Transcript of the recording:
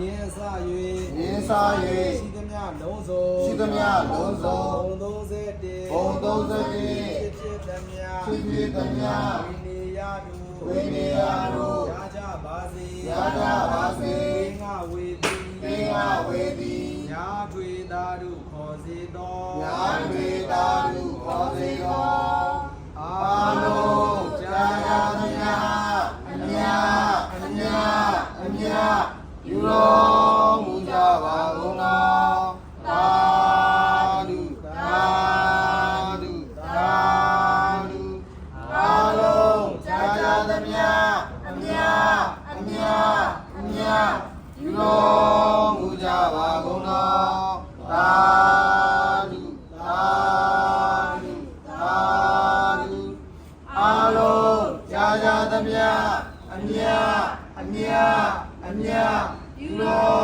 ယင်းစ၍ရင်းစား၍ရှိသမျှလုံးစုံရှိသမျှလုံးစုံဘုံ31ဘုံ31ဖြစ်ဖြစ်သမျှဖြစ်ဖြစ်သမျှဝိနေယတုဝိနေယတုရာကြပါစေရာကြပါစေငါဝေတိသင်္ဃဝေတိညာထွေသာတုခေါ်စေသော ယူတော်မူကြပါကုန်သောသာဓုသာဓုသာဓုအာလုံးကြာကြာသမျှအမြအမြအမြယူတော်မူကြပါကုန်သောသာဓုသာဓုသာဓုအာလုံးကြာကြာသမျှအမြ အမြအမြယူတော်